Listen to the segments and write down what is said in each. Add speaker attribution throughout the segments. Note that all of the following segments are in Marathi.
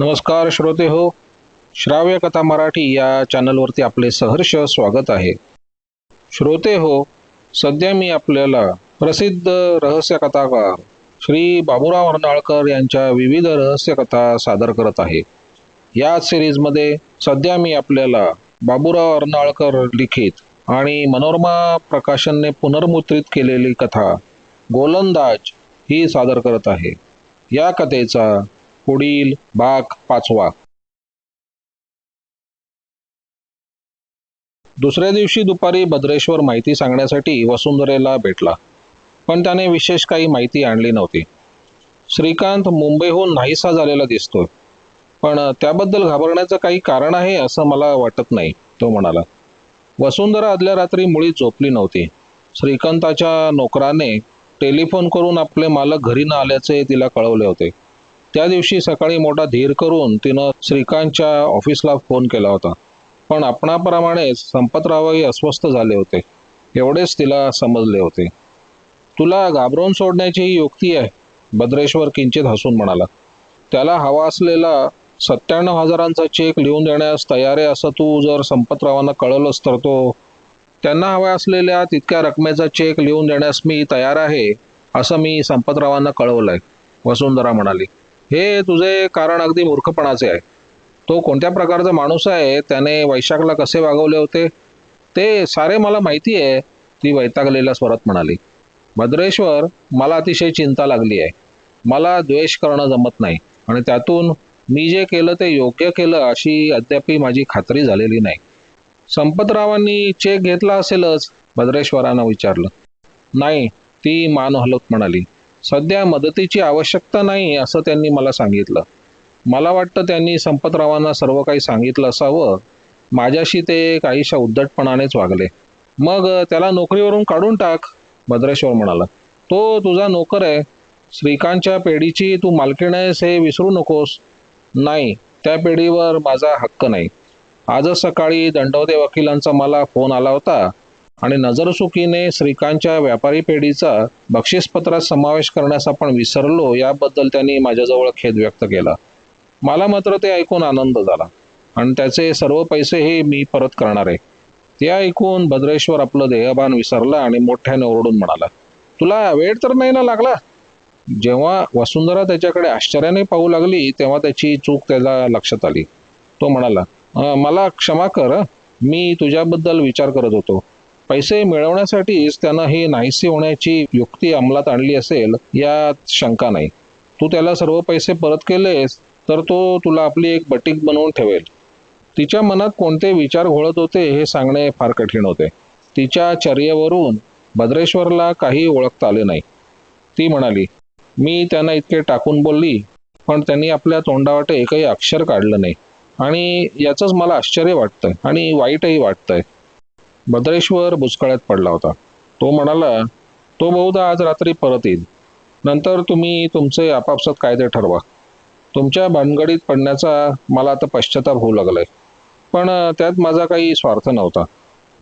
Speaker 1: नमस्कार श्रोते हो. श्राव्य कथा मराठी या चॅनलवरती आपले सहर्ष स्वागत आहे. श्रोते हो सध्या मी आपल्याला प्रसिद्ध रहस्य कथाकार श्री बाबूराव अर्नाळकर यांच्या विविध रहस्य कथा सादर करत आहे. या सिरीजमध्ये सध्या मी आपल्याला बाबूराव अर्नाळकर लिखित आणि मनोरमा प्रकाशनने पुनर्मुद्रित केलेली कथा गोलंदाज ही सादर करत आहे. या कथेचा पुढील भाग पाचवा. दुसऱ्या दिवशी दुपारी भद्रेश्वर माहिती सांगण्यासाठी वसुंधरेला भेटला. पण त्याने विशेष काही माहिती आणली नव्हती. श्रीकांत मुंबईहून नाहीसा झालेला दिसतोय. पण त्याबद्दल घाबरण्याचं काही कारण आहे असं मला वाटत नाही तो म्हणाला. वसुंधरा आदल्या रात्री मुळी झोपली नव्हती. श्रीकांताच्या नोकराने टेलिफोन करून आपले मालक घरी न आल्याचे तिला कळवले होते. त्या दिवशी सकाळी मोठा धीर करून तिनं श्रीकांतच्या ऑफिसला फोन केला होता. पण आपणाप्रमाणेच संपतरावही अस्वस्थ झाले होते. एवढेच तिला समजले होते. तुला घाबरवून सोडण्याची ही युक्ती आहे भद्रेश्वर किंचित हसून म्हणाला. त्याला हवा असलेला सत्त्याण्णव हजारांचा चेक लिहून देण्यास तयार आहे असं तू जर संपतरावांना कळवलंस तर तो त्यांना हव्या असलेल्या तितक्या रकमेचा चेक लिहून देण्यास मी तयार आहे असं मी संपतरावांना कळवलंय वसुंधरा म्हणाली. हे तुझे कारण अगदी मूर्खपणाचे आहे. तो कोणत्या प्रकारचा माणूस आहे त्याने वैशाखला कसे वागवले होते ते सारे मला माहिती आहे ती वैतागलेल्या स्वरात म्हणाली. भद्रेश्वर मला अतिशय चिंता लागली आहे. मला द्वेष करणं जमत नाही आणि त्यातून मी जे केलं ते योग्य केलं अशी अद्याप माझी खात्री झालेली नाही. संपतरावांनी चेक घेतला असेलच भद्रेश्वरानं विचारलं. नाही ती मान हलत म्हणाली. सध्या मदतीची आवश्यकता नाही असं त्यांनी मला सांगितलं. मला वाटतं त्यांनी संपतरावांना सर्व काही सांगितलं असावं. माझ्याशी ते काहीशा उद्धटपणानेच वागले. मग त्याला नोकरीवरून काढून टाक भद्रेश्वर म्हणाला. तो तुझा नोकर आहे. श्रीकांतच्या पेढीची तू मालकीण आहेस हे विसरू नकोस. नाही त्या पेढीवर माझा हक्क नाही. आजच सकाळी दंडवते वकिलांचा मला फोन आला होता. आणि नजरचुकीने श्रीकांतच्या व्यापारी पेढीचा बक्षीसपत्रात समावेश करण्यास आपण विसरलो याबद्दल त्यांनी माझ्याजवळ खेद व्यक्त केला. मला मात्र ते ऐकून आनंद झाला. आणि त्याचे सर्व पैसे हे मी परत करणार. आहे ते ऐकून भद्रेश्वर आपलं देहभान विसरला आणि मोठ्याने ओरडून म्हणाला तुला वेळ तर नाही ना लागला? जेव्हा वसुंधरा त्याच्याकडे आश्चर्याने पाहू लागली तेव्हा त्याची चूक त्याला लक्षात आली. तो म्हणाला मला क्षमा कर. मी तुझ्याबद्दल विचार करत होतो. पैसे मिळवण्यासाठीच त्यांना हे नाहीसी होण्याची युक्ती अंमलात आणली असेल यात शंका नाही. तू त्याला सर्व पैसे परत केलेस तर तो तुला आपली एक बटीक बनवून ठेवेल. तिच्या मनात कोणते विचार घोळत होते हे सांगणे फार कठीण होते. तिच्या चर्येवरून भद्रेश्वरला काही ओळखता आले नाही. ती म्हणाली मी त्यांना इतके टाकून बोलली पण त्यांनी आपल्या तोंडावाटे एकही अक्षर काढलं नाही. आणि याचंच मला आश्चर्य वाटतंय आणि वाईटही वाटतंय. भद्रेश्वर भुसकळ्यात पडला होता. तो म्हणाला तो बहुधा आज रात्री परत येईल नंतर तुम्ही तुमचे आपापसात कायदे ठरवा. तुमच्या भानगडीत पडण्याचा मला आता पश्चाताप होऊ लागलाय. पण त्यात माझा काही स्वार्थ नव्हता.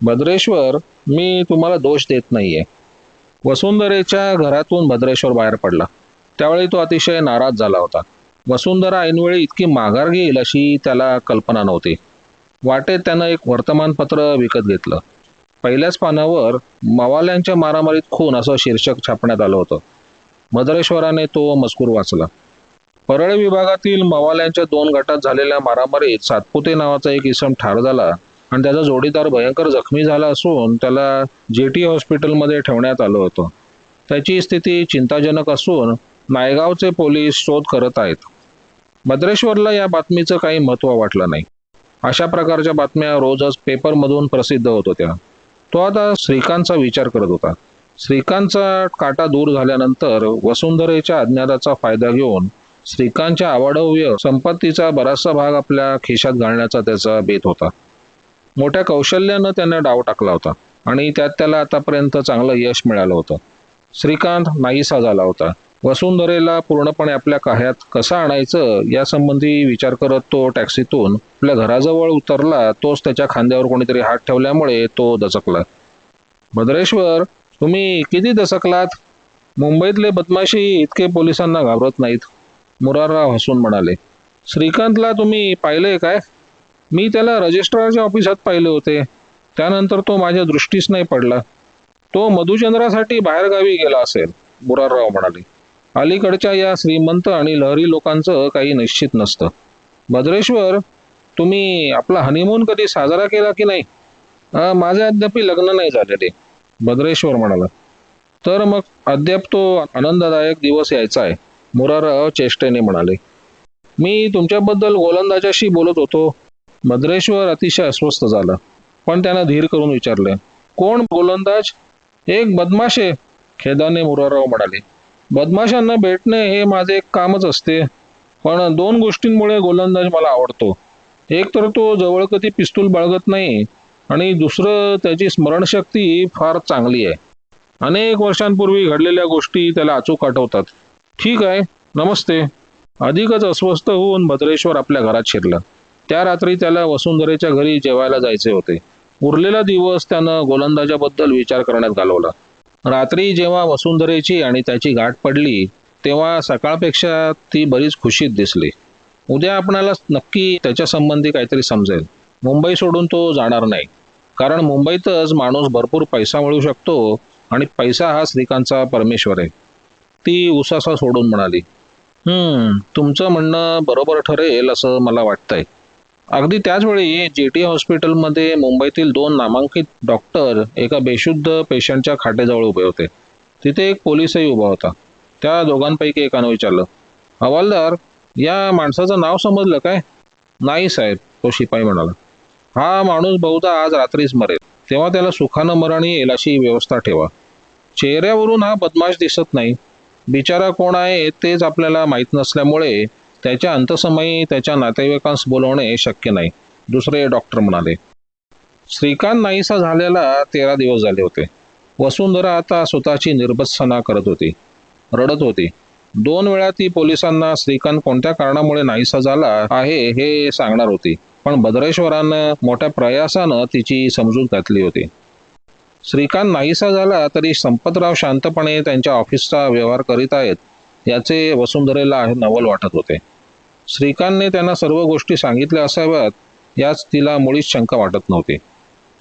Speaker 1: भद्रेश्वर मी तुम्हाला दोष देत नाहीये. वसुंधरेच्या घरातून भद्रेश्वर बाहेर पडला. त्यावेळी तो अतिशय नाराज झाला होता. वसुंधरा ऐनवेळी इतकी माघार घेईल अशी त्याला कल्पना नव्हती. वाटेत त्यानं एक वर्तमानपत्र विकत घेतलं. पहिल्याच पानावर मवाल्यांच्या मारामारीत खून असं शीर्षक छापण्यात आलं होतं. मदरेश्वराने तो मजकूर वाचला. परळ विभागातील मवाल्यांच्या दोन गटात झालेल्या मारामारीत सातपुते नावाचा एक इसम ठार झाला आणि त्याचा जोडीदार भयंकर जखमी झाला असून त्याला जेटी हॉस्पिटलमध्ये ठेवण्यात आलं होतं. त्याची स्थिती चिंताजनक असून नायगावचे पोलीस शोध करत आहेत. मद्रेश्वरला या बातमीचं काही महत्त्व वाटलं नाही. अशा प्रकारच्या बातम्या रोजच पेपरमधून प्रसिद्ध होत होत्या. तो आता श्रीकांतचा विचार करत होता. श्रीकांतचा काटा दूर झाल्यानंतर वसुंधरेच्या अज्ञाताचा फायदा घेऊन श्रीकांतच्या आवडव्य संपत्तीचा बराचसा भाग आपल्या खिशात घालण्याचा त्याचा बेत होता. मोठ्या कौशल्यानं त्यानं डाव टाकला होता आणि त्यात त्याला आतापर्यंत चांगलं यश मिळालं होतं. श्रीकांत नाहीसा झाला होता. वसुंधरेला पूर्णपणे आपल्या काह्यात कसं आणायचं यासंबंधी विचार करत तो टॅक्सीतून आपल्या घराजवळ उतरला तोच त्याच्या खांद्यावर कोणीतरी हात ठेवल्यामुळे तो दचकला. भद्रेश्वर तुम्ही किती दचकलात? मुंबईतले बदमाशी इतके पोलिसांना घाबरत नाहीत मुरारराव हसून म्हणाले. श्रीकांतला तुम्ही पाहिले काय? मी त्याला रजिस्ट्रारच्या ऑफिसात पाहिले होते. त्यानंतर तो माझ्या दृष्टीस नाही पडला. तो मधुचंद्रासाठी बाहेरगावी गेला असेल मुरारराव म्हणाले. अलीकडच्या या श्रीमंत आणि लहरी लोकांचं काही निश्चित नसतं. भद्रेश्वर तुम्ही आपला हनीमून कधी साजरा केला की नाही? माझे अद्याप लग्न नाही झालेले भद्रेश्वर म्हणाला. तर मग अद्याप तो आनंददायक दिवस यायचा आहे मुरारराव चेष्टेने म्हणाले. मी तुमच्याबद्दल गोलंदाजाशी बोलत होतो. भद्रेश्वर अतिशय अस्वस्थ झाला पण त्यानं धीर करून विचारले कोण गोलंदाज? एक बदमाशे खेदाने मुराराव म्हणाले. बदमाशांना भेटणे हे माझे एक कामच असते. पण दोन गोष्टींमुळे गोलंदाज मला आवडतो. एक तर तो जवळ कधी पिस्तूल बाळगत नाही आणि दुसरं त्याची स्मरणशक्ती फार चांगली आहे. अनेक वर्षांपूर्वी घडलेल्या गोष्टी त्याला अचूक आठवतात. ठीक आहे नमस्ते. अधिकच अस्वस्थ होऊन भद्रेश्वर आपल्या घरात शिरला. त्या रात्री त्याला वसुंधरेच्या घरी जेवायला जायचे होते. उरलेला दिवस त्यानं गोलंदाजाबद्दल विचार करण्यात घालवला. रात्री जेव्हा वसुंधरेची आणि त्याची गाठ पडली तेव्हा सकाळपेक्षा ती बरीच खुशीत दिसली. उद्या आपणाला नक्की त्याच्या संबंधी काहीतरी समजेल. मुंबई सोडून तो जाणार नाही. कारण मुंबईतच माणूस भरपूर पैसा मिळू शकतो आणि पैसा हा श्रीकांतचा परमेश्वर आहे. ती उसासा सोडून म्हणाली तुमचं म्हणणं बरोबर ठरेल असं मला वाटतंय. अगदी त्याचवेळी जे टी हॉस्पिटलमध्ये मुंबईतील दोन नामांकित डॉक्टर एका बेशुद्ध पेशंटच्या खाटेजवळ उभे होते. तिथे एक पोलिसही उभा होता. त्या दोघांपैकी एकानं विचारलं हवालदार या माणसाचं नाव समजलं काय? नाही साहेब तो शिपाई म्हणाला. हा माणूस बहुधा आज रात्रीच मरेल. तेव्हा त्याला सुखानं मरण येईल अशी व्यवस्था ठेवा. चेहऱ्यावरून हा बदमाश दिसत नाही. बिचारा कोण आहे तेच आपल्याला माहीत नसल्यामुळे त्याच्या अंतसमयी त्याच्या नातेवाईकांस बोलवणे शक्य नाही. दुसरे डॉक्टर म्हणाले श्रीकांत नाहीसा झालेला तेरा दिवस झाले होते. वसुंधरा आता स्वतःची निर्बत्सना करत होती रडत होती. दोन वेळा ती पोलिसांना श्रीकांत कोणत्या कारणामुळे नाहीसा झाला आहे हे सांगणार होती पण भद्रेश्वरानं मोठ्या प्रयासानं तिची समजूत घातली होती. श्रीकांत नाहीसा झाला तरी संपतराव शांतपणे त्यांच्या ऑफिसचा व्यवहार करीत आहेत याचे वसुंधरेला नवल वाटत होते. श्रीकांतने त्यांना सर्व गोष्टी सांगितल्या असाव्यात याच तिला मुळीच शंका वाटत नव्हती.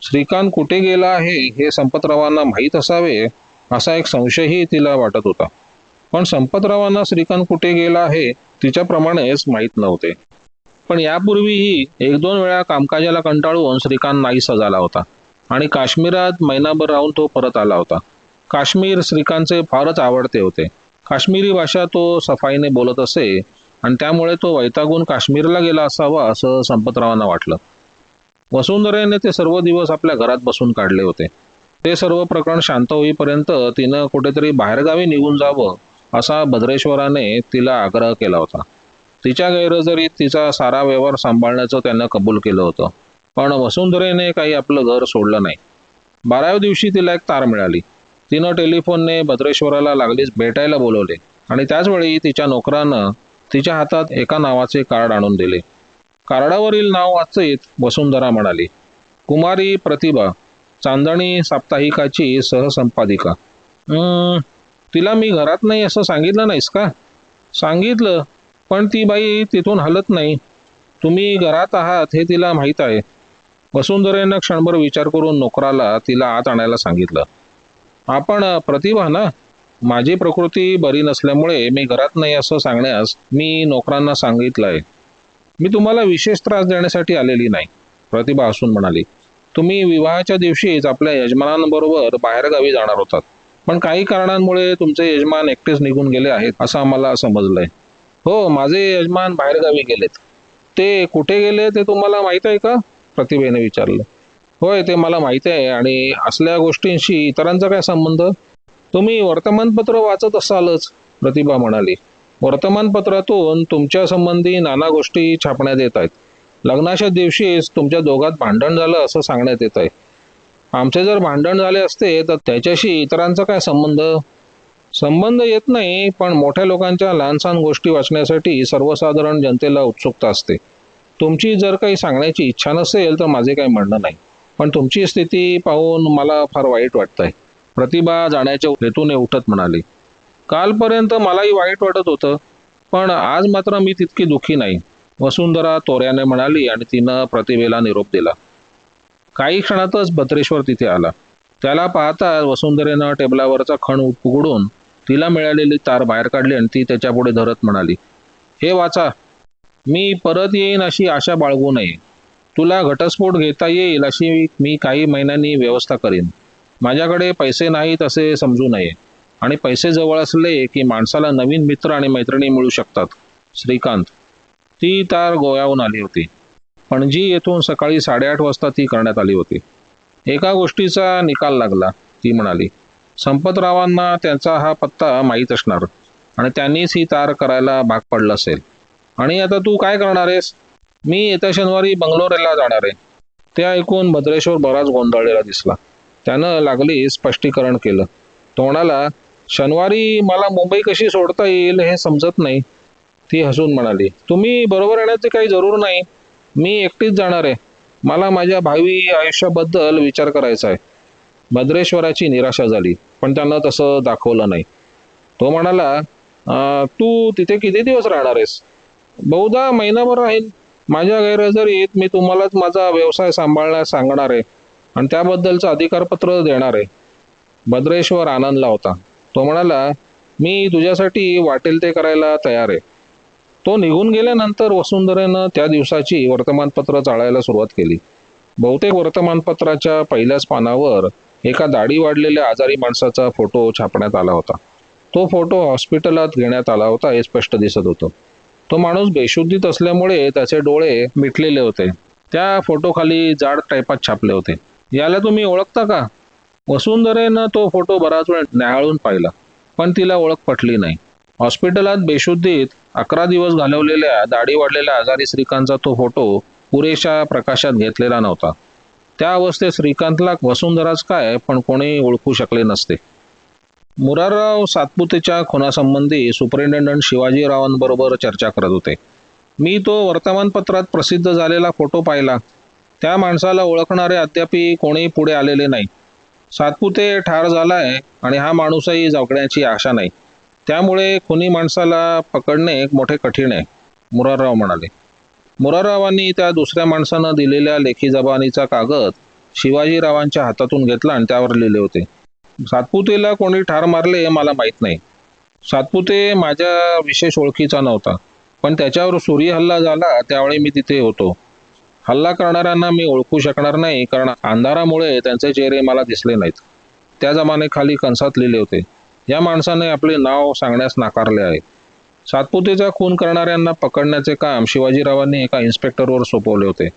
Speaker 1: श्रीकांत कुठे गेला आहे हे संपतरावांना माहीत असावे असा एक संशयही तिला वाटत होता. पण संपतरावांना श्रीकांत कुठे गेला आहे तिच्याप्रमाणेच माहीत नव्हते. पण यापूर्वीही एक दोन वेळा कामकाजाला कंटाळून श्रीकांत नाहीसा झाला होता आणि काश्मीरात महिनाभर राहून तो परत आला होता. काश्मीर श्रीकांतचे फारच आवडते होते. काश्मीरी भाषा तो सफाईने बोलत असे आणि त्यामुळे तो वैतागून काश्मीरला गेला असावा असं संपतरावांना वाटलं. वसुंधरेने ते सर्व दिवस आपल्या घरात बसून काढले होते. ते सर्व प्रकरण शांत होईपर्यंत तिनं कुठेतरी बाहेरगावी निघून जावं असा भद्रेश्वराने तिला आग्रह केला होता. तिच्या गैरहजेरीत तिचा सारा व्यवहार सांभाळण्याचं त्यानं कबूल केलं होतं. पण वसुंधरेने काही आपलं घर सोडलं नाही. बाराव्या दिवशी तिला एक तार मिळाली. तिनं टेलिफोनने भद्रेश्वराला लागलीच भेटायला बोलवले आणि त्याचवेळी तिच्या नोकरानं तिच्या हातात एका नावाचे कार्ड आणून दिले. कार्डावरील नाव वाचीत वसुंधरा म्हणाली कुमारी प्रतिभा चांदणी साप्ताहिकाची सहसंपादिका. तिला मी घरात नाही असं सांगितलं नाहीस का? सांगितलं पण ती बाई तिथून हलत नाही. तुम्ही घरात आहात हे तिला माहीत आहे. वसुंधरेनं क्षणभर विचार करून नोकराला तिला आत आणायला सांगितलं. आपण प्रतिभा ना? माझी प्रकृती बरी नसल्यामुळे मी घरात नाही असं सांगण्यास मी नोकरांना सांगितलं आहे मी तुम्हाला विशेष त्रास देण्यासाठी आलेली नाही प्रतिभा हसून म्हणाली. तुम्ही विवाहाच्या दिवशीच आपल्या यजमानांबरोबर बाहेरगावी जाणार होतात. पण काही कारणांमुळे तुमचे यजमान एकटेच निघून गेले आहेत असं आम्हाला समजलंय. हो माझे यजमान बाहेरगावी गेलेत. ते कुठे गेले ते तुम्हाला माहीत आहे का? प्रतिभेने विचारलं. होय ते मला माहीत आहे आणि असल्या गोष्टींशी इतरांचा काय संबंध? तुम्ही वर्तमानपत्र वाचत असालच प्रतिभा म्हणाली. वर्तमानपत्रातून तुमच्या संबंधी नाना गोष्टी छापण्यात येत आहेत. लग्नाच्या दिवशीच तुमच्या दोघात भांडण झालं असं सांगण्यात येत आहे. आमचे जर भांडण झाले असते तर त्याच्याशी इतरांचा काय संबंध? संबंध येत नाही पण मोठ्या लोकांच्या लहानसहान गोष्टी वाचण्यासाठी सर्वसाधारण जनतेला उत्सुकता असते. तुमची जर काही सांगण्याची इच्छा नसेल तर माझे काही म्हणणं नाही. पण तुमची स्थिती पाहून मला फार वाईट वाटतंय. प्रतिभा जाण्याच्या हेतूने उठत म्हणाली. कालपर्यंत मलाही वाईट वाटत होतं पण आज मात्र मी तितकी दुःखी नाही. वसुंधरा तोऱ्याने म्हणाली आणि तिनं प्रतिभेला निरोप दिला. काही क्षणातच भद्रेश्वर तिथे आला. त्याला पाहता वसुंधरेनं टेबलावरचा खण उघडून तिला मिळालेली तार बाहेर काढली आणि ती त्याच्यापुढे धरत म्हणाली हे वाचा मी परत येईन अशी आशा बाळगू नये. तुला घटस्फोट घेता येईल अशी मी काही महिन्यांनी व्यवस्था करीन. माझ्याकडे पैसे नाहीत असे समजू नये. आणि पैसे जवळ असले की माणसाला नवीन मित्र आणि मैत्रिणी मिळू शकतात. श्रीकांत. ती तार गोव्याहून आली होती. पणजी येथून सकाळी साडेआठ वाजता ती करण्यात आली होती. एका गोष्टीचा निकाल लागला. ती म्हणाली संपतरावांना त्यांचा हा पत्ता माहीत असणार आणि त्यांनीच ही तार करायला भाग पडलं असेल. आणि आता तू काय करणार आहेस? मी येत्या शनिवारी बंगलोरला जाणार आहे. ते ऐकून भद्रेश्वर बराच गोंधळलेला दिसला. त्यानं लागली स्पष्टीकरण केलं. तो म्हणाला शनिवारी मला मुंबई कशी सोडता येईल हे समजत नाही. ती हसून म्हणाली तुम्ही बरोबर येण्याची काही जरूर नाही. मी एकटीच जाणार आहे. मला माझ्या भावी आयुष्याबद्दल विचार करायचा आहे. भद्रेश्वराची निराशा झाली पण त्यानं तसं दाखवलं नाही. तो म्हणाला तू तिथे किती दिवस राहणार आहेस? बहुधा महिनाभर राहील माझ्या गैरहजेरीत मी तुम्हालाच माझा व्यवसाय सांभाळण्यास सांगणार आहे. आणि त्याबद्दलचं अधिकारपत्र देणार आहे. भद्रेश्वर आनंदला होता. तो म्हणाला मी तुझ्यासाठी वाटेल ते करायला तयार आहे. तो निघून गेल्यानंतर वसुंधरेनं त्या दिवसाची वर्तमानपत्र चाळायला सुरुवात केली. बहुतेक वर्तमानपत्राच्या पहिल्याच पानावर एका दाढी वाढलेल्या आजारी माणसाचा फोटो छापण्यात आला होता. तो फोटो हॉस्पिटलात घेण्यात आला होता हे स्पष्ट दिसत होतं. तो माणूस बेशुद्धीत असल्यामुळे त्याचे डोळे मिटलेले होते. त्या फोटोखाली जाड टायपात छापले होते. याला तुम्ही ओळखता का? वसुंधरेनं तो फोटो बराच वेळ न्याहाळून पाहिला पण तिला ओळख पटली नाही. हॉस्पिटलात बेशुद्धीत अकरा दिवस घालवलेल्या दाढी वाढलेल्या आजारी श्रीकांतचा तो फोटो पुरेशा प्रकाशात घेतलेला नव्हता. त्या अवस्थेत श्रीकांतला वसुंधराच काय पण कोणी ओळखू शकले नसते. मुरारराव सातपुतेच्या खुनासंबंधी सुपरिटेंडंट शिवाजीरावांबरोबर चर्चा करत होते. मी तो वर्तमानपत्रात प्रसिद्ध झालेला फोटो पाहिला. त्या माणसाला ओळखणारे अद्यापि कोणी पुढे आलेले नाही. सातपुते ठार झालाय आणि हा माणूसही जगण्याची आशा नाही. त्यामुळे खुनी माणसाला पकडणे एक मोठे कठीण आहे मुरारराव म्हणाले. मुराररावांनी त्या दुसऱ्या माणसानं दिलेल्या लेखी जबानीचा कागद शिवाजीरावांच्या हातातून घेतला आणि त्यावर लिहिले होते. सातपुतेला कोणी ठार मारले हे मला माहीत नाही. सातपुते माझ्या विशेष ओळखीचा नव्हता. पण त्याच्यावर सूर्य हल्ला झाला त्यावेळी मी तिथे होतो. हल्ला करणाऱ्यांना मी ओळखू शकणार नाही कारण अंधारामुळे त्यांचे चेहरे मला दिसले नाहीत. त्या जमाने खाली कंसात लिहिले होते. या माणसाने आपले नाव सांगण्यास नाकारले आहे. सातपुतेचा खून करणाऱ्यांना पकडण्याचे काम शिवाजीरावांनी एका इन्स्पेक्टरवर सोपवले होते.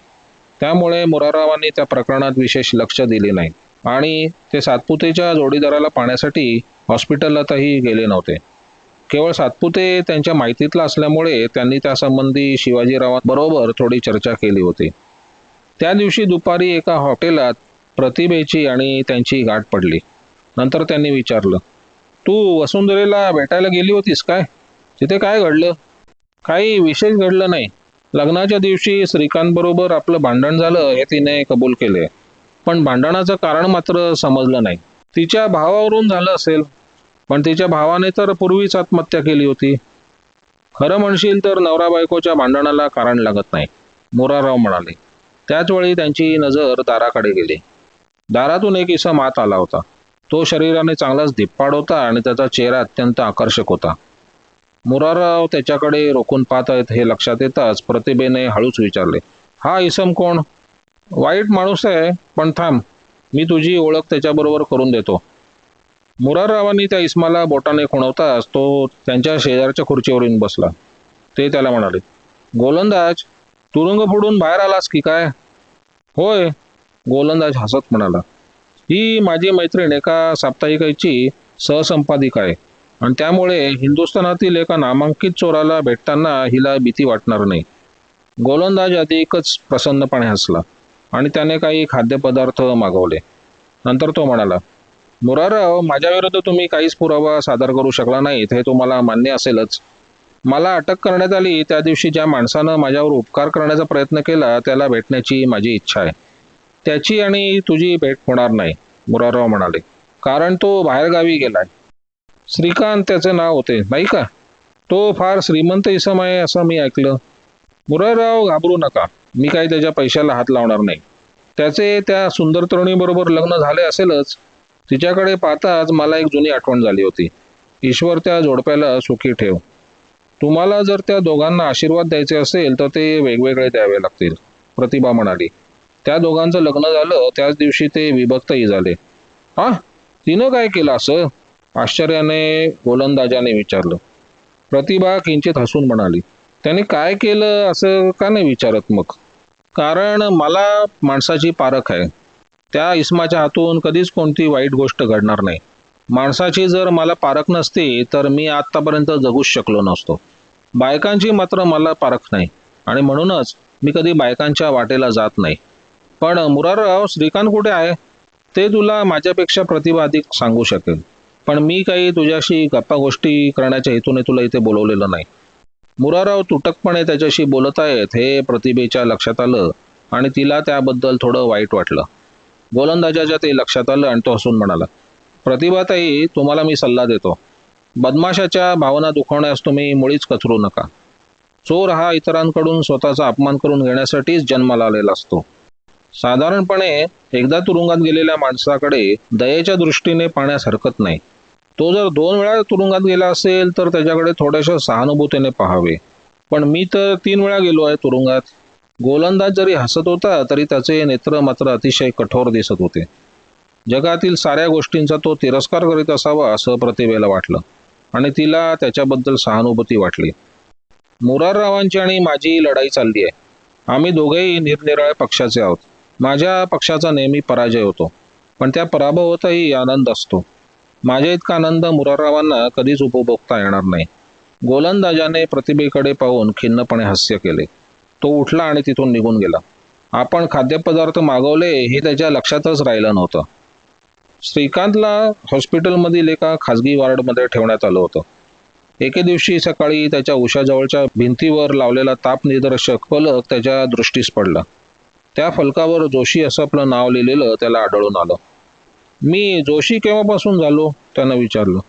Speaker 1: त्यामुळे मुराररावांनी त्या प्रकरणात विशेष लक्ष दिले नाही. आणि ते सातपुतेच्या जोडीदाराला पाहण्यासाठी हॉस्पिटलातही गेले नव्हते. केवळ सातपुते त्यांच्या माहितीतला असल्यामुळे त्यांनी त्यासंबंधी शिवाजीरावांबरोबर थोडी चर्चा केली होती. त्या दिवशी दुपारी एका हॉटेलात प्रतिभेची आणि त्यांची गाठ पडली. नंतर त्यांनी विचारलं तू वसुंधरेला भेटायला गेली होतीस काय? तिथे काय घडलं? काही विशेष घडलं नाही. लग्नाच्या दिवशी श्रीकांतबरोबर आपलं भांडण झालं हे तिने कबूल केले पण भांडणाचं कारण मात्र समजलं नाही. तिच्या भावावरून झालं असेल. पण तिच्या भावाने तर पूर्वीच आत्महत्या केली होती. खरं म्हणशील तर नवरा बायकोच्या भांडणाला कारण लागत नाही मोराराव म्हणाले. त्याच वेळी त्यांची नजर दाराकडे गेली. दारातून एक इसम आत आला होता. तो शरीराने चांगलाच धिप्पाड होता आणि त्याचा चेहरा अत्यंत आकर्षक होता. मुरारराव त्याच्याकडे रोखून पाहत आहेत हे लक्षात येताच प्रतिभेने हळूच विचारले हा इसम कोण? वाईट माणूस आहे पण थांब. मी तुझी ओळख त्याच्याबरोबर करून देतो. मुराररावांनी त्या इस्माला बोटाने खुणवताच तो त्यांच्या शेजारच्या खुर्चीवर येऊन बसला. ते त्याला म्हणाले गोलंदाज तुरुंग फोडून बाहेर आलास की काय? होय गोलंदाज हसत म्हणाला ही माझी मैत्रीण एका साप्ताहिकाची सहसंपादिका आहे आणि त्यामुळे हिंदुस्थानातील एका नामांकित चोराला भेटताना हिला भीती वाटणार नाही. गोलंदाज अधिकच प्रसन्नपणे हसला आणि त्याने काही खाद्यपदार्थ मागवले. नंतर तो म्हणाला मुरारराव माझ्याविरुद्ध तुम्ही काहीच पुरावा सादर करू शकला नाहीत हे तुम्हाला मान्य असेलच. मला अटक करण्यात आली त्या दिवशी ज्या माणसानं माझ्यावर उपकार करण्याचा प्रयत्न केला त्याला भेटण्याची माझी इच्छा आहे. त्याची आणि तुझी भेट होणार नाही मुरारराव म्हणाले. कारण तो बाहेरगावी गेलाय. श्रीकांत त्याचे नाव होते नाही का? तो फार श्रीमंत इसम आहे असं मी ऐकलं. मुरारराव घाबरू नका. मी काही त्याच्या पैशाला हात लावणार नाही. त्याचे त्या सुंदर तरुणीबरोबर लग्न झाले असेलच तिच्याकडे पाहताच मला एक जुनी आठवण झाली होती. ईश्वर त्या जोडप्याला सुखी ठेव. तुम्हाला जर त्या दोघांना आशीर्वाद द्यायचे असेल तर ते वेगवेगळे द्यावे लागतील प्रतिभा म्हणाली. त्या दोघांचं लग्न झालं त्याच दिवशी ते विभक्तही झाले. हा? तिनं काय केलं असं? आश्चर्याने गोलंदाजाने विचारलं. प्रतिभा किंचित हसून म्हणाली त्याने काय केलं असं का नाही विचारत मग? कारण मला माणसाची पारख आहे. त्या इस्माच्या हातून कधीच कोणती वाईट गोष्ट घडणार नाही. माणसाची जर मला पारख नसती तर मी आत्तापर्यंत जगूच शकलो नसतो. बायकांची मात्र मला पारख नाही. आणि म्हणूनच मी कधी बायकांच्या वाटेला जात नाही. पण मुरारराव श्रीकांत कुठे आहे? ते तुला माझ्यापेक्षा प्रतिभा अधिक सांगू शकेल. पण मी काही तुझ्याशी गप्पा गोष्टी करण्याच्या हेतूने तुला इथे बोलवलेलं नाही. मुराराव तुटकपणे त्याच्याशी बोलत आहेत हे प्रतिभेच्या लक्षात आलं आणि तिला त्याबद्दल थोडं वाईट वाटलं. गोलंदाजाच्या ते लक्षात आलं आणि तो हसून म्हणाला प्रतिभाताई तुम्हाला मी सल्ला देतो. बदमाशाच्या भावना दुखवण्यास तुम्ही मुळीच कचरू नका. चोर हा इतरांकडून स्वतःचा अपमान करून घेण्यासाठीच जन्माला आलेला असतो. साधारणपणे एकदा तुरुंगात गेलेल्या माणसाकडे दयेच्या दृष्टीने पाहण्यास हरकत नाही. तो जर दोन वेळा तुरुंगात गेला असेल तर त्याच्याकडे थोड्याशा सहानुभूतीने पाहावे. पण मी तर तीन वेळा गेलो आहे तुरुंगात. गोलंदाज जरी हसत होता तरी त्याचे नेत्र मात्र अतिशय कठोर दिसत होते. जगातील साऱ्या गोष्टींचा तो तिरस्कार करीत असावा असं प्रतिभेला वाटलं. आणि तिला त्याच्याबद्दल सहानुभूती वाटली. मुराररावांची आणि माझी लढाई चालली आहे. आम्ही दोघेही निरनिराळ्या पक्षाचे आहोत. माझ्या पक्षाचा नेहमी पराजय होतो. पण त्या पराभवातही आनंद असतो. माझ्या इतका आनंद मुराररावांना कधीच उपभोगता येणार नाही. गोलंदाजाने प्रतिभेकडे पाहून खिन्नपणे हास्य केले. तो उठला आणि तिथून निघून गेला. आपण खाद्यपदार्थ मागवले हे त्याच्या लक्षातच राहिलं नव्हतं. श्रीकांतला हॉस्पिटलमधील एका खाजगी वॉर्डमध्ये ठेवण्यात आलं होतं. एके दिवशी सकाळी त्याच्या उशाजवळच्या भिंतीवर लावलेला ताप निदर्शक फलक त्याच्या दृष्टीस पडला. त्या फलकावर जोशी असं आपलं नाव लिहिलेलं त्याला आढळून आलं. मी जोशी केव्हापासून झालो? त्यानं विचारलं.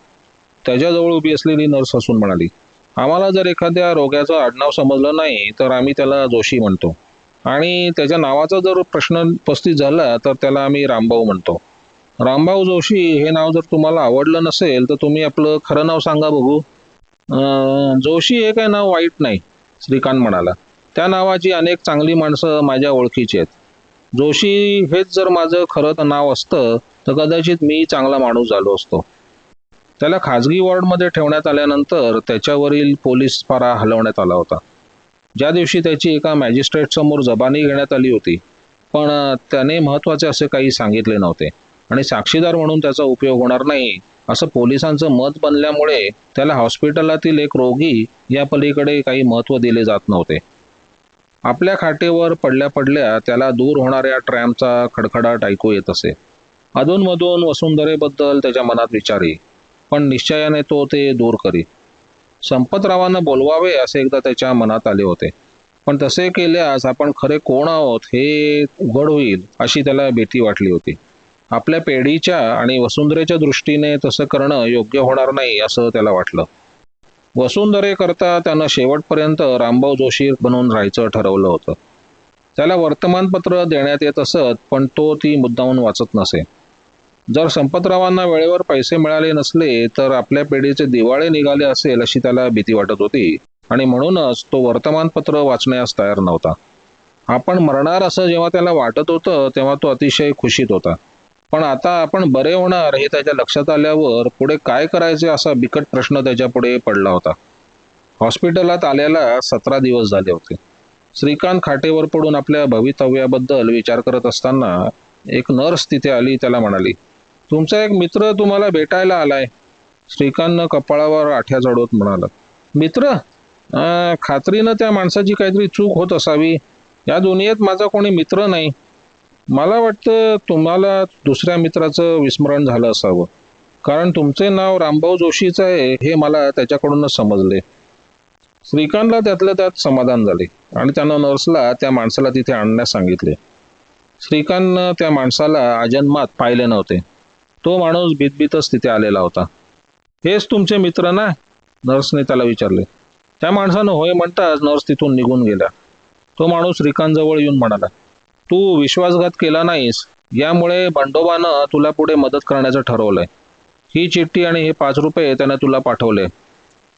Speaker 1: त्याच्याजवळ उभी असलेली नर्स हसून म्हणाली आम्हाला जर एखाद्या रोग्याचं आडनाव समजलं नाही तर आम्ही त्याला जोशी म्हणतो. आणि त्याच्या नावाचा जर प्रश्न उपस्थित झाला तर त्याला आम्ही रामभाऊ म्हणतो. रामभाऊ जोशी हे नाव जर तुम्हाला आवडलं नसेल तर तुम्ही आपलं खरं नाव सांगा बघू. जोशी हे काय नाव वाईट नाही श्रीकांत म्हणाला. त्या नावाची अनेक चांगली माणसं माझ्या ओळखीची आहेत. जोशी हेच जर माझं खरं नाव असतं तर कदाचित मी चांगला माणूस झालो असतो. त्याला खाजगी वॉर्डमध्ये ठेवण्यात आल्यानंतर त्याच्यावरील पोलीस पारा हलवण्यात आला होता. ज्या दिवशी त्याची एका मॅजिस्ट्रेट समोर जबानी घेण्यात आली होती पण त्याने महत्त्वाचे असे काही सांगितले नव्हते. आणि साक्षीदार म्हणून त्याचा उपयोग होणार नाही असं पोलिसांचं मत बनल्यामुळे त्याला हॉस्पिटलातील एक रोगी या पलीकडे काही महत्त्व दिले जात नव्हते. आपल्या खाटेवर पडल्या पडल्या त्याला दूर होणाऱ्या ट्रॅमचा खडखडाट ऐकू येत असे. अधूनमधून वसुंधरेबद्दल त्याच्या मनात विचारी पण निश्चयाने तो ते दूर करी संपतरावांना बोलवावे असे एकदा त्याच्या मनात आले होते. पण तसे केल्यास आपण खरे कोण आहोत हे उघड होईल अशी त्याला भीती वाटली होती. आपल्या पेढीच्या आणि वसुंधरेच्या दृष्टीने तसं करणं योग्य होणार नाही असं त्याला वाटलं. वसुंधरेकरता त्यानं शेवटपर्यंत रामभाऊ जोशी बनून राहायचं ठरवलं होतं. त्याला वर्तमानपत्र देण्यात येत असत पण तो ती मुद्दामून वाचत नसे. जर संपतरावांना वेळेवर पैसे मिळाले नसले तर आपल्या पिढीचे दिवाळे निघाले असेल अशी त्याला भीती वाटत होती. आणि म्हणूनच तो वर्तमानपत्र वाचण्यास तयार नव्हता. आपण मरणार असं जेव्हा त्याला वाटत होतं तेव्हा तो अतिशय खुशीत होता. पण आता आपण बरे होणार हे त्याच्या लक्षात आल्यावर पुढे काय करायचे असा बिकट प्रश्न त्याच्या पुढे पडला होता. हॉस्पिटलात आल्याला सतरा दिवस झाले होते. श्रीकांत खाटेवर पडून आपल्या भवितव्याबद्दल विचार करत असताना एक नर्स तिथे आली त्याला म्हणाली तुमचा एक मित्र तुम्हाला भेटायला आलाय. श्रीकांतनं कपाळावर आठ्या चढवत म्हणाला. मित्र खात्रीनं त्या माणसाची काहीतरी चूक होत असावी. या दुनियेत माझा कोणी मित्र नाही. मला वाटतं तुम्हाला दुसऱ्या मित्राचं विस्मरण झालं असावं. कारण तुमचे नाव रामभाऊ जोशीच आहे हे मला त्याच्याकडूनच समजले. श्रीकांतला त्यातल्या त्यात समाधान झाले आणि त्यानं नर्सला त्या माणसाला तिथे आणण्यास सांगितले. श्रीकांतनं त्या माणसाला अजन्मात पाहिले नव्हते. तो माणूस भीतभीतच तिथे आलेला होता. हेच तुमचे मित्र ना? नर्सने त्याला विचारले. त्या माणसानं होय म्हणताच नर्स तिथून निघून गेला. तो माणूस रिकांजवळ येऊन म्हणाला तू विश्वासघात केला नाहीस. यामुळे बंडोबानं तुला पुढे मदत करण्याचं ठरवलंय. ही चिठ्ठी आणि हे पाच रुपये त्याने तुला पाठवले.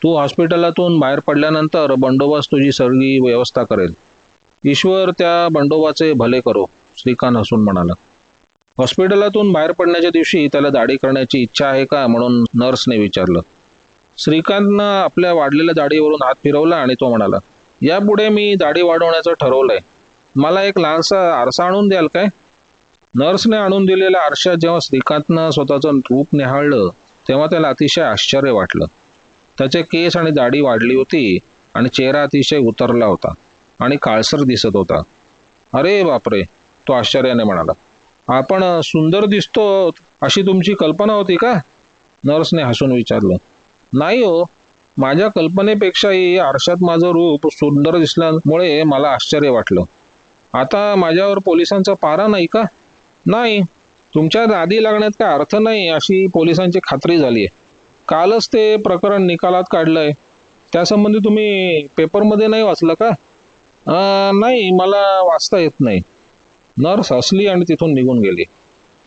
Speaker 1: तू हॉस्पिटलातून बाहेर पडल्यानंतर बंडोबास तुझी सगळी व्यवस्था करेल. ईश्वर त्या बंडोबाचे भले करो श्रीकांत हसून म्हणाला. हॉस्पिटलातून बाहेर पडण्याच्या दिवशी त्याला दाढी करण्याची इच्छा आहे का म्हणून नर्सने विचारलं. श्रीकांतनं आपल्या वाढलेल्या दाढीवरून हात फिरवला आणि तो म्हणाला यापुढे मी दाढी वाढवण्याचं ठरवलंय. मला एक लहानसा आरसा आणून द्याल काय? नर्सने आणून दिलेल्या आरशात जेव्हा श्रीकांतनं स्वतःचं रूप निहाळलं तेव्हा त्याला अतिशय आश्चर्य वाटलं. त्याचे केस आणि दाढी वाढली होती आणि चेहरा अतिशय उतरला होता आणि काळसर दिसत होता. अरे बापरे तो आश्चर्याने म्हणाला आपण सुंदर दिसतो अशी तुमची कल्पना होती का? नर्सने हसून विचारलं. नाही हो. माझ्या कल्पनेपेक्षाही आरशात माझं रूप सुंदर दिसल्यामुळे मला आश्चर्य वाटलं. आता माझ्यावर पोलिसांचा पारा नाही का? नाही. तुमच्या दादी लागण्यात काय अर्थ नाही अशी पोलिसांची खात्री झाली आहे कालच ते प्रकरण निकालात काढलंय. त्यासंबंधी तुम्ही पेपरमध्ये नाही वाचलं का? नाही. मला वाचता येत नाही. नर्स हसली आणि तिथून निघून गेली.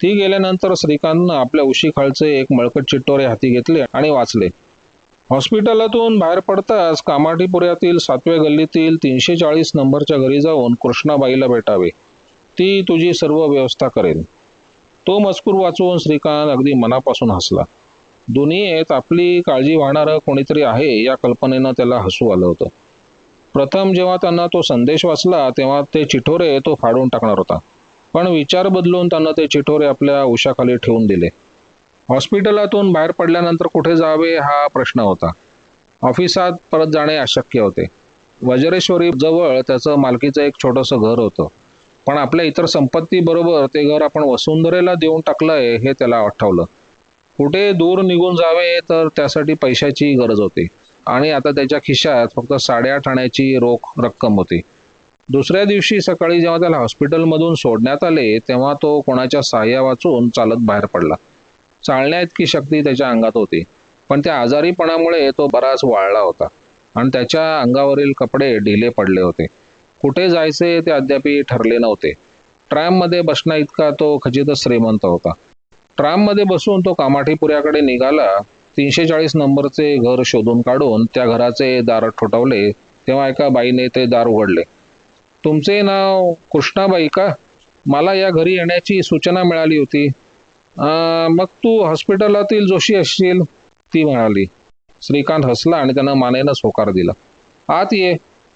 Speaker 1: ती गेल्यानंतर श्रीकांतनं आपल्या उशीखालचे एक मळकट चिट्टोरे हाती घेतले आणि वाचले. हॉस्पिटलातून बाहेर पडताच कामाठीपुऱ्यातील सातव्या गल्लीतील तीनशे चाळीस नंबरच्या घरी जाऊन कृष्णाबाईला भेटावे. ती तुझी सर्व व्यवस्था करेल तो मजकूर वाचून श्रीकांत अगदी मनापासून हसला. दुनियेत आपली काळजी वाहणारं कोणीतरी आहे या कल्पनेनं त्याला हसू आलं होतं. प्रथम जेव्हा त्यांना तो संदेश वाचला तेव्हा ते चिठोरे तो फाडून टाकणार होता. पण विचार बदलून त्यांना ते चिठोरे आपल्या उशाखाली ठेवून दिले. हॉस्पिटलातून बाहेर पडल्यानंतर कुठे जावे हा प्रश्न होता. ऑफिसात परत जाणे अशक्य होते. वज्रेश्वरी जवळ त्याचं मालकीचं एक छोटंसं घर होतं. पण आपल्या इतर संपत्तीबरोबर ते घर आपण वसुंधरेला देऊन टाकलंय हे त्याला आठवलं. कुठे दूर निघून जावे तर त्यासाठी पैशाची गरज होती. आणि आता त्याच्या खिशात फक्त साडेआठ आण्याची रोख रक्कम होती. दुसऱ्या दिवशी सकाळी जेव्हा त्याला हॉस्पिटलमधून सोडण्यात आले तेव्हा तो कोणाच्या सहाय्या वाचून चालत बाहेर पडला. चालण्या इतकी शक्ती त्याच्या अंगात होती पण त्या आजारीपणामुळे तो बराच वाळला होता आणि त्याच्या अंगावरील कपडे ढिले पडले होते. कुठे जायचे ते अद्याप ठरले नव्हते. ट्रॅममध्ये बसण्या इतका तो खचितच श्रीमंत होता. ट्रॅममध्ये बसून तो कामाठीपुऱ्याकडे निघाला तीनशे चाळीस नंबरचे घर शोधून काढून त्या घराचे दार ठोठावले तेव्हा एका बाईने ते दार उघडले. तुमचे नाव कृष्णाबाई का? मला या घरी येण्याची सूचना मिळाली होती. मग तू हॉस्पिटलातील जोशी असशील ती म्हणाली. श्रीकांत हसला आणि त्यानं मानेनं होकार दिला. आत ये.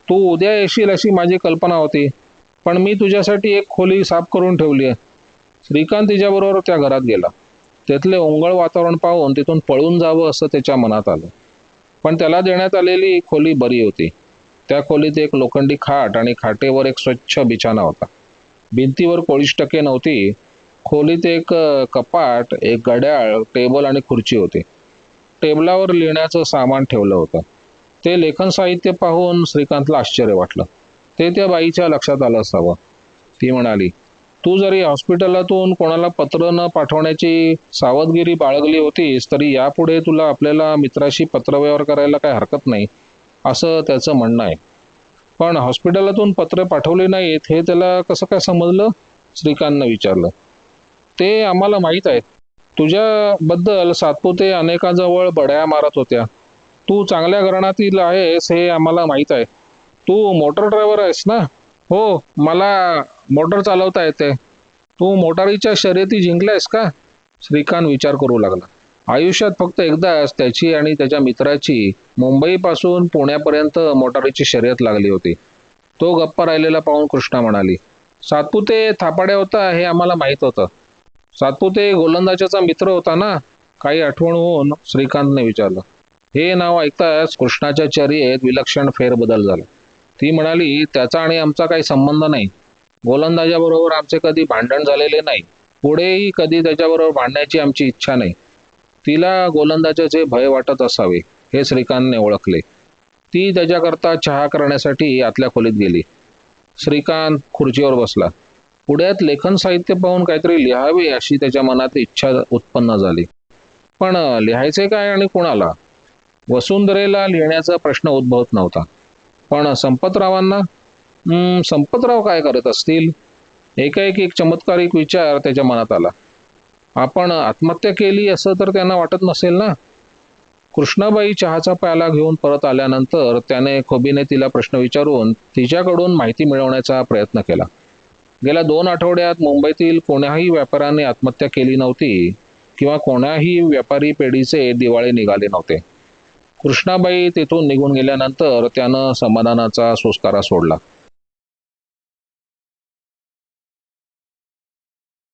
Speaker 1: तू उद्या येशील अशी माझी कल्पना होती पण मी तुझ्यासाठी एक खोली साफ करून ठेवली आहे. श्रीकांत तिच्याबरोबर त्या घरात गेला. त्यातले ओंगळ वातावरण पाहून तिथून पळून जावं असं त्याच्या मनात आलं. पण त्याला देण्यात आलेली खोली बरी होती. त्या खोलीत एक लोखंडी खाट आणि खाटेवर एक स्वच्छ बिछाना होता. भिंतीवर कोळीष्टके नव्हती. खोलीत एक कपाट एक घड्याळ टेबल आणि खुर्ची होती. टेबलावर लिहिण्याचं सामान ठेवलं होतं. ते लेखन साहित्य पाहून श्रीकांतला आश्चर्य वाटलं. ते त्या बाईच्या लक्षात आलं असावं. ती म्हणाली तू जरी हॉस्पिटलातून कोणाला पत्र न पाठवण्याची सावधगिरी बाळगली होतीस तरी यापुढे तुला आपल्याला मित्राशी पत्रव्यवहार करायला काही हरकत नाही असं त्याचं म्हणणं आहे. पण हॉस्पिटलातून पत्र पाठवले नाहीत हे त्याला कसं काय समजलं? श्रीकांतनं विचारलं. ते आम्हाला माहीत आहे. तुझ्याबद्दल सातपुते अनेकांजवळ बड्या मारत होत्या. तू चांगल्या घराण्यातील आहेस हे आम्हाला माहीत आहे. तू मोटर ड्रायव्हर आहेस ना? हो मला मोटर चालवता येते. तू मोटारीच्या शर्यती जिंकलायस का? श्रीकांत विचार करू लागला. आयुष्यात फक्त एकदाच त्याची आणि त्याच्या मित्राची. मुंबईपासून पुण्यापर्यंत मोटारीची शर्यत लागली होती. तो गप्पा राहिलेला पाहून कृष्णा म्हणाली सातपुते थापाड्या होता हे आम्हाला माहीत होतं. सातपुते गोलंदाजाचा मित्र होता ना? काही आठवण होऊन श्रीकांतने विचारलं. हे नाव ऐकताच कृष्णाच्या चर्येत विलक्षण फेरबदल झाला. ती म्हणाली त्याचा आणि आमचा काही संबंध नाही. गोलंदाजाबरोबर आमचे कधी भांडण झालेले नाही. पुढेही कधी त्याच्याबरोबर भांडण्याची आमची इच्छा नाही. तिला गोलंदाजाचे भय वाटत असावे हे श्रीकांतने ओळखले. ती त्याच्याकरता चहा करण्यासाठी आतल्या खोलीत गेली. श्रीकांत खुर्चीवर बसला. पुढ्यात लेखन साहित्य पाहून काहीतरी लिहावे अशी त्याच्या मनात इच्छा उत्पन्न झाली. पण लिहायचे काय आणि कोणाला? वसुंधरेला लिहिण्याचा प्रश्न उद्भवत नव्हता. पण संपतरावांना संपतराव काय करत असतील? एकाएकी एक चमत्कारिक विचार त्याच्या मनात आला. आपण आत्महत्या केली असं तर त्यांना वाटत नसेल ना? कृष्णाबाई चहाचा प्याला घेऊन परत आल्यानंतर त्याने खोबीने तिला प्रश्न विचारून तिच्याकडून माहिती मिळवण्याचा प्रयत्न केला. गेल्या दोन आठवड्यात मुंबईतील कोण्याही व्यापाऱ्याने आत्महत्या केली नव्हती किंवा कोण्याही व्यापारी पेढीचे दिवाळे निघाले नव्हते. कृष्णाबाई तेथून निघून गेल्यानंतर त्यानं समाधानाचा संस्कारा सोडला.